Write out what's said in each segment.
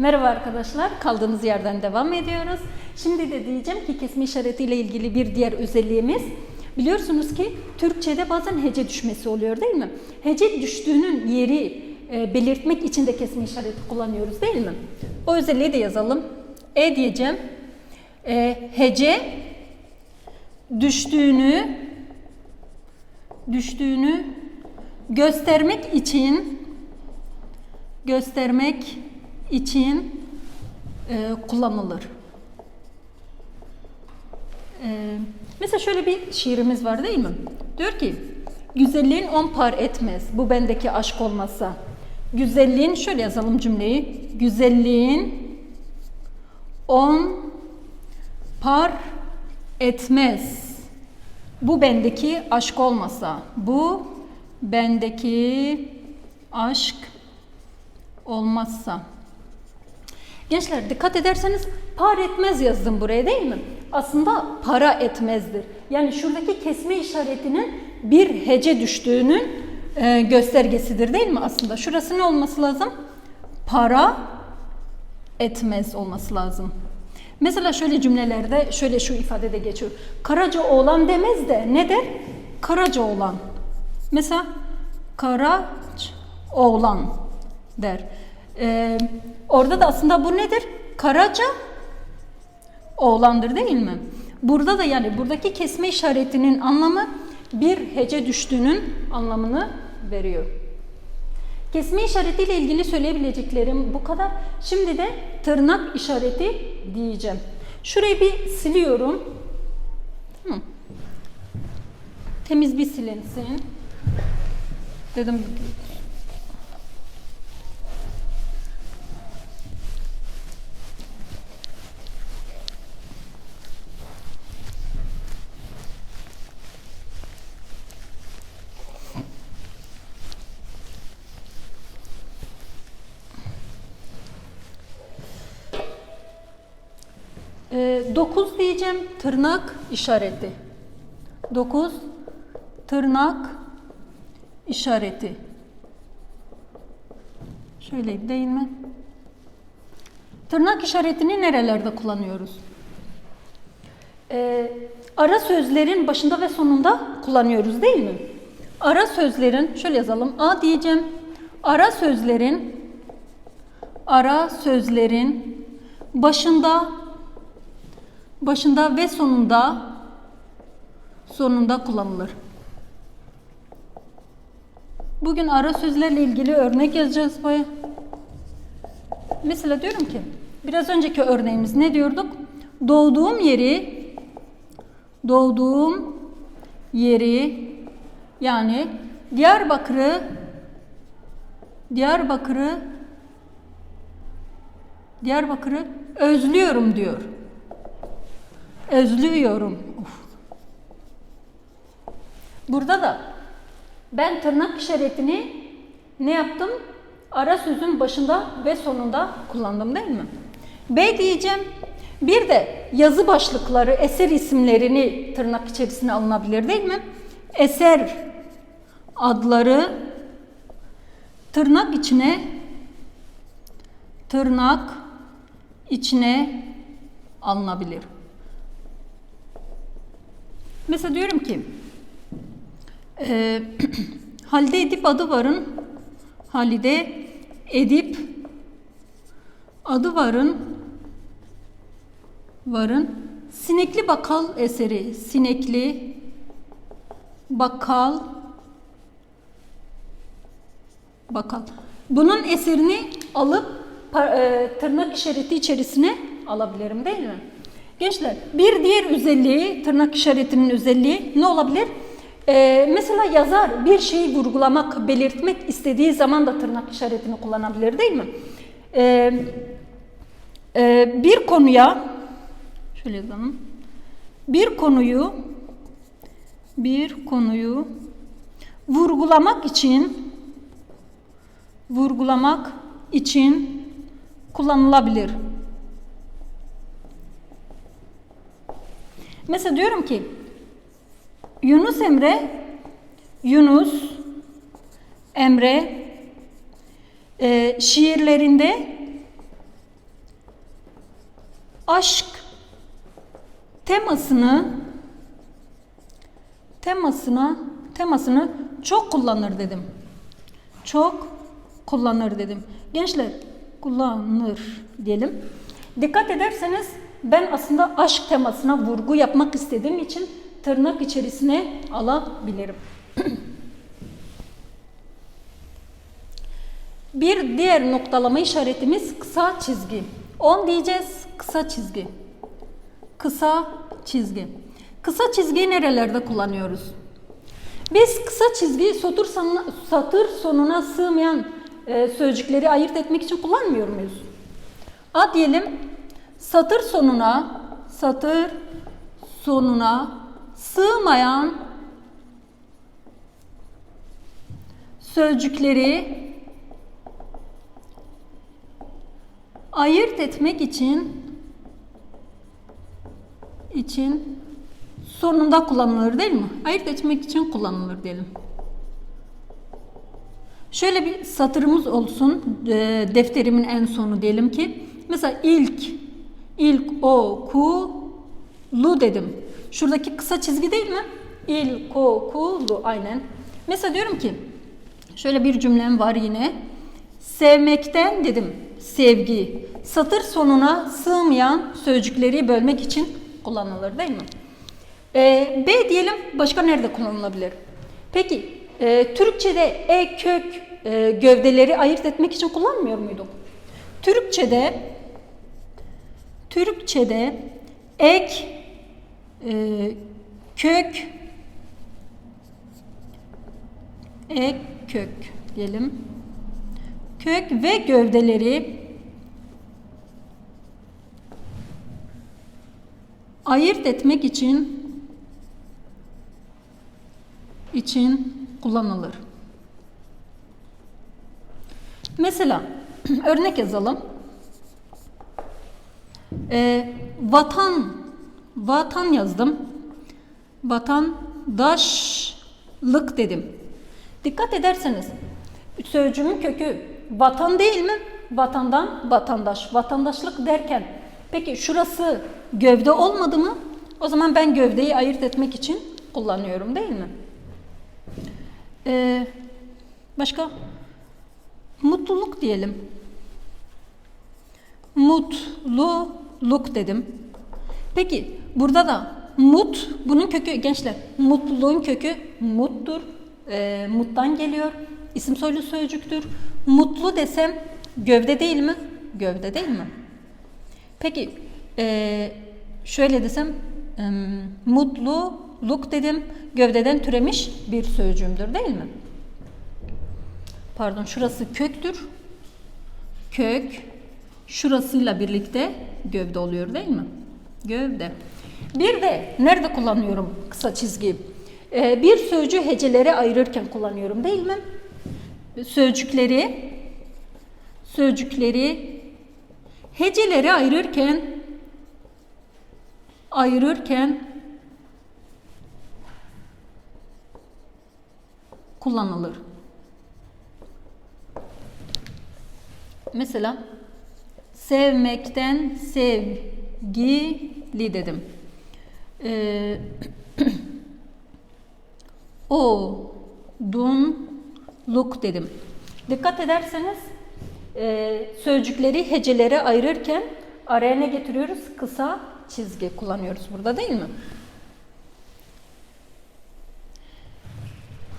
Merhaba arkadaşlar, kaldığımız yerden devam ediyoruz. Şimdi de diyeceğim ki kesme işaretiyle ilgili bir diğer özelliğimiz biliyorsunuz ki Türkçe'de bazen hece düşmesi oluyor değil mi? Hece düştüğünün yeri e, belirtmek için de kesme işareti kullanıyoruz değil mi? O özelliği de yazalım. E diyeceğim. E, hece düştüğünü düştüğünü göstermek için göstermek için e, kullanılır. E, mesela şöyle bir şiirimiz var değil mi? Diyor ki, güzelliğin on par etmez bu bendeki aşk olmasa. Güzelliğin, şöyle yazalım cümleyi. Güzelliğin on par etmez. Bu bendeki aşk olmasa. Bu bendeki aşk olmazsa. Gençler dikkat ederseniz par etmez yazdım buraya değil mi? Aslında para etmezdir. Yani şuradaki kesme işaretinin bir hece düştüğünün e, göstergesidir değil mi aslında? Şurası ne olması lazım? Para etmez olması lazım. Mesela şöyle cümlelerde şöyle şu ifade de geçiyor. Karaca oğlan demez de ne der? Karaca oğlan. Mesela karaç oğlan der. Ee, orada da aslında bu nedir? Karaca oğlandır değil mi? Burada da yani buradaki kesme işaretinin anlamı bir hece düştüğünün anlamını veriyor. Kesme işaretiyle ilgili söyleyebileceklerim bu kadar. Şimdi de tırnak işareti diyeceğim. Şurayı bir siliyorum. Hı. Temiz bir silinsin. Dedim Ee, 9 diyeceğim tırnak işareti. 9 tırnak işareti. Şöyle değil mi? Tırnak işaretini nerelerde kullanıyoruz? Ee, ara sözlerin başında ve sonunda kullanıyoruz değil mi? Ara sözlerin, şöyle yazalım. A diyeceğim. Ara sözlerin ara sözlerin başında başında ve sonunda sonunda kullanılır. Bugün ara sözlerle ilgili örnek yazacağız baya. Mesela diyorum ki biraz önceki örneğimiz ne diyorduk? Doğduğum yeri doğduğum yeri yani Diyarbakır'ı Diyarbakır'ı Diyarbakır'ı özlüyorum diyor. Özlüyorum. Uf. Burada da ben tırnak işaretini ne yaptım? Ara sözün başında ve sonunda kullandım değil mi? B diyeceğim. Bir de yazı başlıkları, eser isimlerini tırnak içerisine alınabilir değil mi? Eser adları tırnak içine tırnak içine alınabilir. Mesela diyorum ki e, Halide Edip adı varın Halide Edip adı varın varın Sinekli Bakal eseri Sinekli Bakal Bakal bunun eserini alıp e, tırnak işareti içerisine alabilirim değil mi? Gençler bir diğer özelliği tırnak işaretinin özelliği ne olabilir? Ee, mesela yazar bir şeyi vurgulamak, belirtmek istediği zaman da tırnak işaretini kullanabilir değil mi? Ee, e, bir konuya şöyle yazalım. Bir konuyu bir konuyu vurgulamak için vurgulamak için kullanılabilir. Mesela diyorum ki Yunus Emre Yunus Emre e, şiirlerinde aşk temasını temasına temasını çok kullanır dedim. Çok kullanır dedim. Gençler kullanır diyelim. Dikkat ederseniz ben aslında aşk temasına vurgu yapmak istediğim için tırnak içerisine alabilirim. Bir diğer noktalama işaretimiz kısa çizgi. 10 diyeceğiz, kısa çizgi. Kısa çizgi. Kısa çizgiyi nerelerde kullanıyoruz? Biz kısa çizgiyi satır sonuna, satır sonuna sığmayan e, sözcükleri ayırt etmek için kullanmıyor muyuz? A diyelim satır sonuna satır sonuna sığmayan sözcükleri ayırt etmek için için sonunda kullanılır değil mi? Ayırt etmek için kullanılır diyelim. Şöyle bir satırımız olsun. e, defterimin en sonu diyelim ki. Mesela ilk ilk okulu dedim. Şuradaki kısa çizgi değil mi? İlk okulu aynen. Mesela diyorum ki şöyle bir cümlem var yine. Sevmekten dedim sevgi. Satır sonuna sığmayan sözcükleri bölmek için kullanılır değil mi? Ee, B diyelim başka nerede kullanılabilir? Peki e, Türkçe'de e kök e, gövdeleri ayırt etmek için kullanmıyor muyduk? Türkçe'de Türkçe'de ek e, kök ek kök diyelim. Kök ve gövdeleri ayırt etmek için için kullanılır. Mesela örnek yazalım. Ee, vatan vatan yazdım. Vatandaşlık dedim. Dikkat ederseniz sözcüğümün kökü vatan değil mi? Vatandan vatandaş. Vatandaşlık derken peki şurası gövde olmadı mı? O zaman ben gövdeyi ayırt etmek için kullanıyorum değil mi? Ee, başka? Mutluluk diyelim. Mutluluk dedim. Peki burada da mut, bunun kökü gençler, mutluluğun kökü muttur. E, muttan geliyor. İsim soylu sözcüktür. Mutlu desem gövde değil mi? Gövde değil mi? Peki e, şöyle desem e, mutluluk dedim gövdeden türemiş bir sözcüğümdür değil mi? Pardon şurası köktür. Kök şurasıyla birlikte gövde oluyor değil mi? Gövde. Bir de nerede kullanıyorum kısa çizgi? Ee, bir sözcüğü heceleri ayırırken kullanıyorum değil mi? Sözcükleri sözcükleri heceleri ayırırken ayırırken kullanılır. Mesela sevmekten sevgili dedim. Ee, o dunluk dedim. Dikkat ederseniz e, sözcükleri hecelere ayırırken araya ne getiriyoruz? Kısa çizgi kullanıyoruz burada değil mi?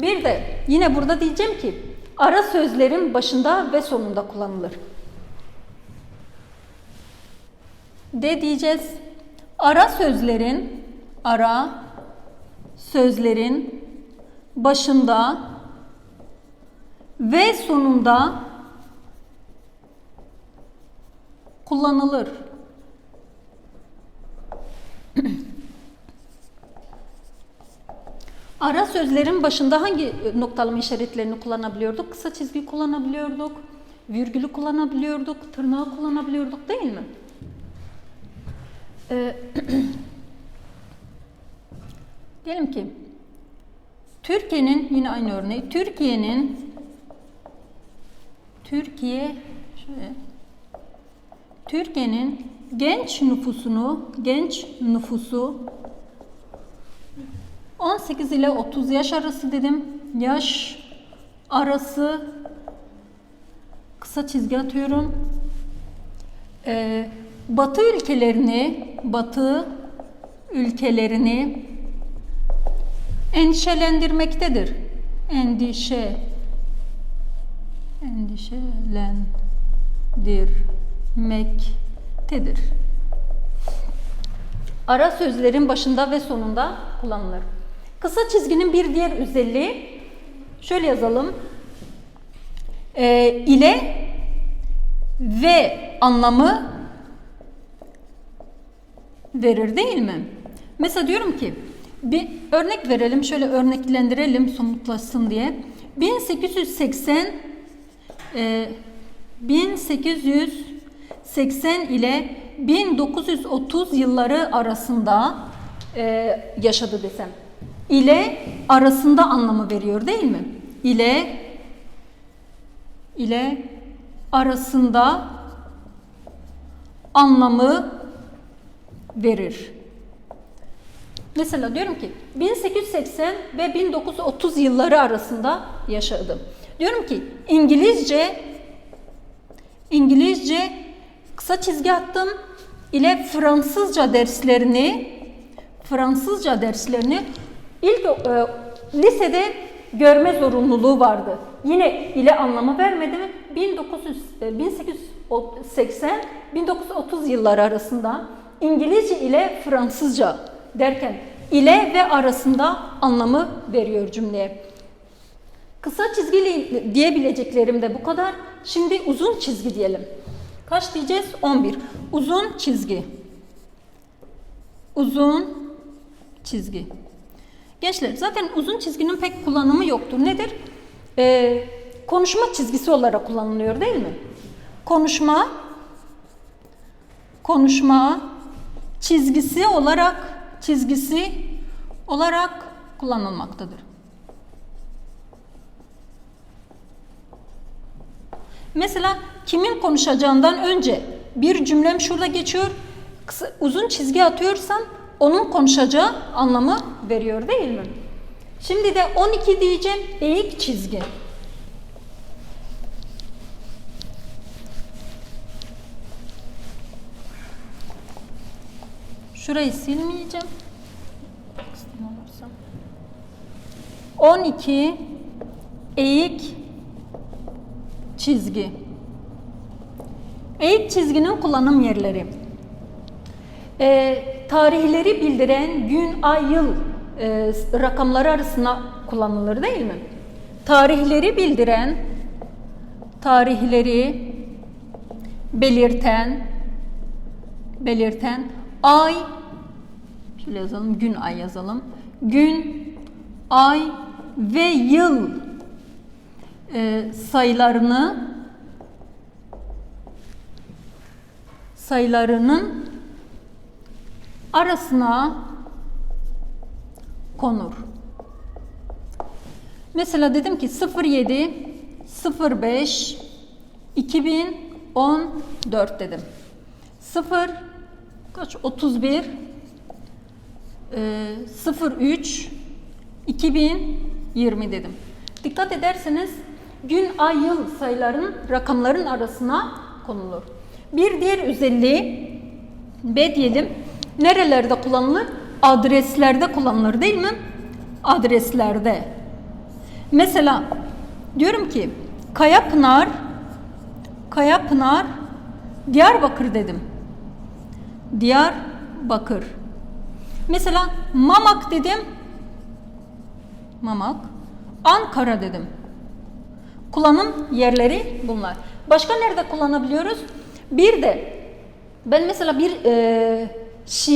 Bir de yine burada diyeceğim ki ara sözlerin başında ve sonunda kullanılır. De diyeceğiz. Ara sözlerin ara sözlerin başında ve sonunda kullanılır. Ara sözlerin başında hangi noktalama işaretlerini kullanabiliyorduk? Kısa çizgi kullanabiliyorduk, virgülü kullanabiliyorduk, tırnağı kullanabiliyorduk değil mi? Ee, diyelim ki Türkiye'nin yine aynı örneği Türkiye'nin Türkiye şöyle Türkiye'nin genç nüfusunu, genç nüfusu 18 ile 30 yaş arası dedim. Yaş arası kısa çizgi atıyorum. Ee, batı ülkelerini, batı ülkelerini endişelendirmektedir. Endişe endişelendirmektedir. Ara sözlerin başında ve sonunda kullanılır. Kısa çizginin bir diğer özelliği şöyle yazalım. Ee, ile ve anlamı verir değil mi? Mesela diyorum ki bir örnek verelim, şöyle örneklendirelim somutlaşsın diye. 1880 e, 1880 ile 1930 yılları arasında e, yaşadı desem. İle arasında anlamı veriyor değil mi? İle ile arasında anlamı verir. Mesela diyorum ki 1880 ve 1930 yılları arasında yaşadım. Diyorum ki İngilizce İngilizce kısa çizgi attım ile Fransızca derslerini Fransızca derslerini ilk e, lisede görme zorunluluğu vardı. Yine ile anlamı vermedi mi? 1900 e, 1880 1930 yılları arasında İngilizce ile Fransızca derken ile ve arasında anlamı veriyor cümleye. Kısa çizgili diyebileceklerim de bu kadar. Şimdi uzun çizgi diyelim. Kaç diyeceğiz? 11. Uzun çizgi. Uzun çizgi. Gençler zaten uzun çizginin pek kullanımı yoktur. Nedir? Ee, konuşma çizgisi olarak kullanılıyor değil mi? Konuşma konuşma çizgisi olarak çizgisi olarak kullanılmaktadır. Mesela kimin konuşacağından önce bir cümlem şurada geçiyor. Kısa, uzun çizgi atıyorsam onun konuşacağı anlamı veriyor değil mi? Şimdi de 12 diyeceğim eğik çizgi. Şurayı silmeyeceğim. 12 eğik çizgi. Eğik çizginin kullanım yerleri. E, tarihleri bildiren gün, ay, yıl e, rakamları arasında kullanılır değil mi? Tarihleri bildiren, tarihleri belirten, belirten ay, şöyle yazalım, gün, ay yazalım. Gün, ay ve yıl e, sayılarını sayılarının arasına konur. Mesela dedim ki 07 05 2014 dedim. 0 kaç 31 e, 03 2020 dedim. Dikkat ederseniz gün, ay, yıl sayıların rakamların arasına konulur. Bir diğer özelliği B diyelim. Nerelerde kullanılır? Adreslerde kullanılır değil mi? Adreslerde. Mesela diyorum ki Kayapınar Kayapınar Diyarbakır dedim. Diyarbakır. Mesela Mamak dedim. Mamak. Ankara dedim. Kullanım yerleri bunlar. Başka nerede kullanabiliyoruz? Bir de ben mesela bir e, şiir